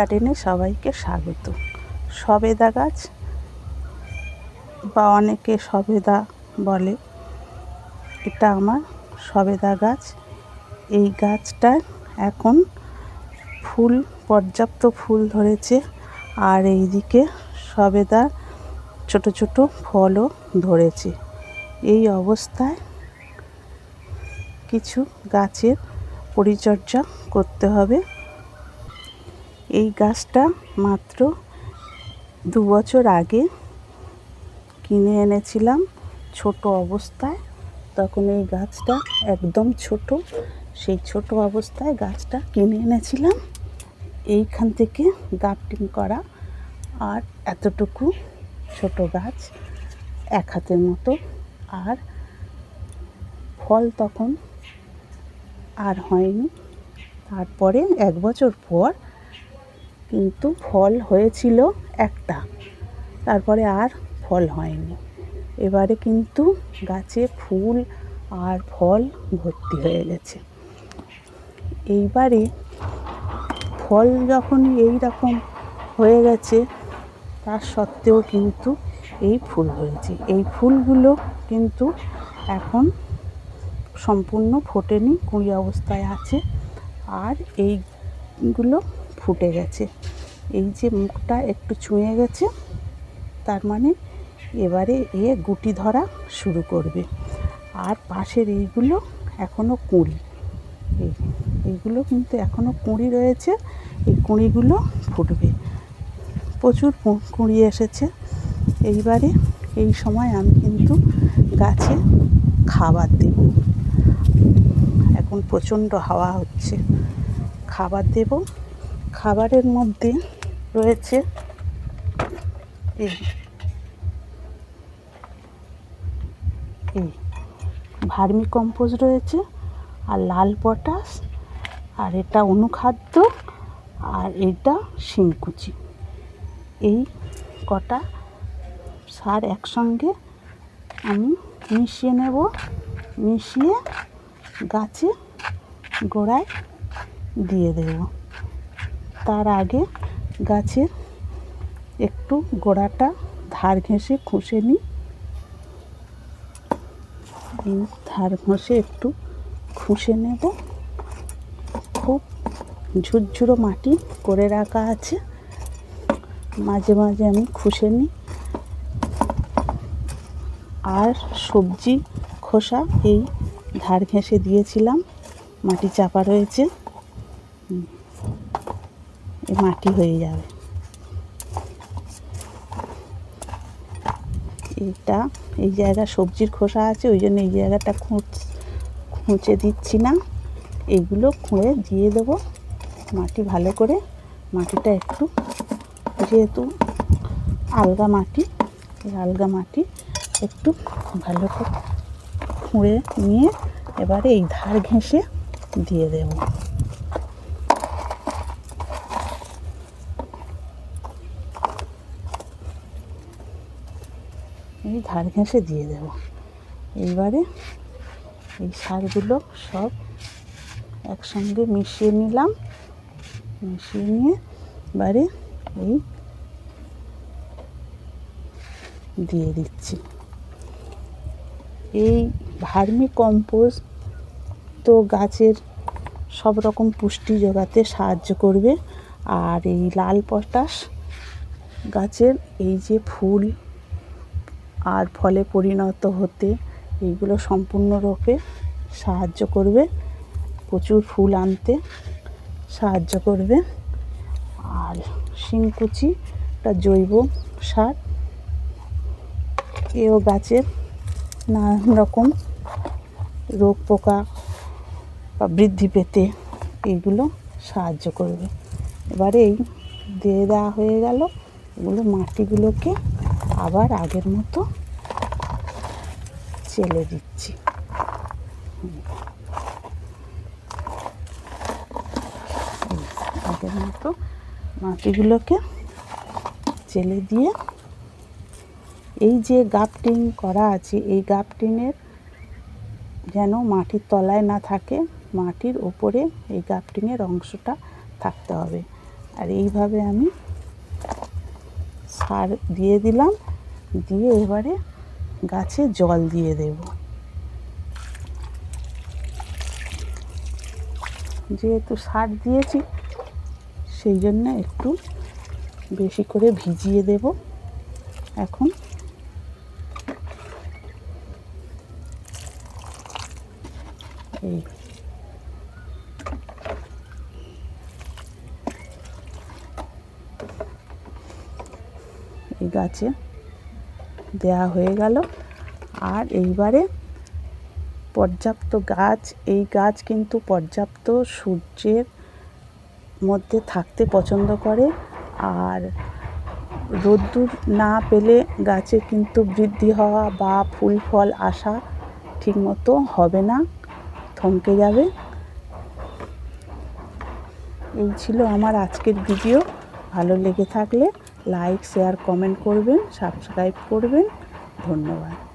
গার্ডেনে সবাইকে স্বাগত। সবেদা গাছ, বা অনেকে সবেদা বলে, এটা আমার সবেদা গাছ। এই গাছটায় এখন ফুল, পর্যাপ্ত ফুল ধরেছে, আর এইদিকে সবেদা ছোট ছোট ফলও ধরেছে। এই অবস্থায় কিছু গাছের পরিচর্যা করতে হবে। এই গাছটা মাত্র দু বছর আগে কিনে এনেছিলাম, ছোট অবস্থায়। তখন এই গাছটা একদম ছোট, সেই ছোট অবস্থায় গাছটা কিনে এনেছিলাম। এইখান থেকে গ্রাফটিং করা আর এতটুকু ছোট গাছ এক হাতের মতো। আর ফল তখন আর হয়নি। তারপরে এক বছর পর কিন্তু ফল হয়েছিল একটা। তারপরে আর ফল হয়নি। এবারে কিন্তু গাছে ফুল আর ফল ভর্তি হয়ে গেছে। এইবারে ফল যখন এই রকম হয়ে গেছে, তার সত্ত্বেও কিন্তু এই ফুল হয়েছে। এই ফুলগুলো কিন্তু এখন সম্পূর্ণ ফোটেনি, কুঁড়ি অবস্থায় আছে। আর এইগুলো ফুটে গেছে। এই যে মুখটা একটু ছুঁয়ে গেছে, তার মানে এবারে এ গুটি ধরা শুরু করবে। আর পাশের এইগুলো এখনও কুঁড়ি। এই, এইগুলো কিন্তু এখনও কুঁড়ি রয়েছে, এই কুঁড়িগুলো ফুটবে। প্রচুর কুঁড়ি এসেছে। এইবারে এই সময় আমি কিন্তু গাছে খাবার দেব। এখন প্রচণ্ড হাওয়া হচ্ছে। খাবার দেব। খাবারের মধ্যে রয়েছে এই। ভার্মি কম্পোজ রয়েছে আর লাল পটাশ, আর এটা অনুখাদ্য, আর এটা শিংকুচি। এই কটা সার একসঙ্গে আমি মিশিয়ে নেব। মিশিয়ে গাছে গোড়ায় দিয়ে দেব। তার আগে গাছের একটু গোড়াটা ধার ঘেঁষে খুঁষে নিই ধার ঘষে একটু খুঁষে নেব। খুব ঝুরঝুরো মাটি করে রাখা আছে। মাঝে মাঝে আমি খুঁষে নিই আর সবজি খোসা এই ধার ঘেঁষে দিয়েছিলাম। মাটি চাপা রয়েছে। মাটি হয়ে যাবে। এটা এই জায়গা সবজির খোসা আছে, ওই জন্য এই জায়গাটা খুঁচ, খুঁচে দিচ্ছি না। এইগুলো খুঁড়ে দিয়ে দেবো মাটি ভালো করে। মাটিটা একটু, যেহেতু আলগা মাটি, এই আলগা মাটি একটু ভালো করে খুঁড়ে নিয়ে এবারে এই ধার ঘেঁষে দিয়ে দেবো। এই ধার ঘেঁষে দিয়ে দেব। এইবারে এই সারগুলো সব একসঙ্গে মিশিয়ে নিলাম। মিশিয়ে নিয়ে এবারে এই দিয়ে দিচ্ছি। এই ভার্মি কম্পোস্ট তো গাছের সব রকম পুষ্টি যোগাতে সাহায্য করবে। আর এই লাল পটাশ গাছের এই যে ফুল আর ফলে পরিণত হতে এইগুলো সম্পূর্ণরূপে সাহায্য করবে, প্রচুর ফুল আনতে সাহায্য করবে। আর শিংকুচি একটা জৈব সার। এও গাছের নানান রকম রোগ পোকা বা বৃদ্ধি পেতে এইগুলো সাহায্য করবে। এবারে এই দিয়ে দেওয়া হয়ে গেল। এগুলো মাটিগুলোকে আবার আগের মতো চেলে দিচ্ছি। আগের মতো মাটিগুলোকে চেলে দিয়ে এই যে গাপটিং করা আছে, এই গাপটিংয়ের যেন মাটির তলায় না থাকে, মাটির ওপরে এই গাপটিংয়ের অংশটা থাকতে হবে। আর এইভাবে আমি সার দিয়ে দিলাম, দিয়ে এবারে গাছে জল দিয়ে দেব। যেহেতু সার দিয়েছি, সেই জন্য একটু বেশি করে ভিজিয়ে দেব। এখন এই এই গাছে দেয়া হয়ে গেল। আর এইবারে পর্যাপ্ত গাছ, এই গাছ কিন্তু পর্যাপ্ত সূর্যের মধ্যে থাকতে পছন্দ করে। আর রোদ্দুর না পেলে গাছে কিন্তু বৃদ্ধি হওয়া বা ফুল, ফল আসা ঠিকমতো হবে না, থমকে যাবে। এই ছিল আমার আজকের ভিডিও। ভালো লেগে থাকলে লাইক শেয়ার কমেন্ট করবেন সাবস্ক্রাইব করবেন। ধন্যবাদ।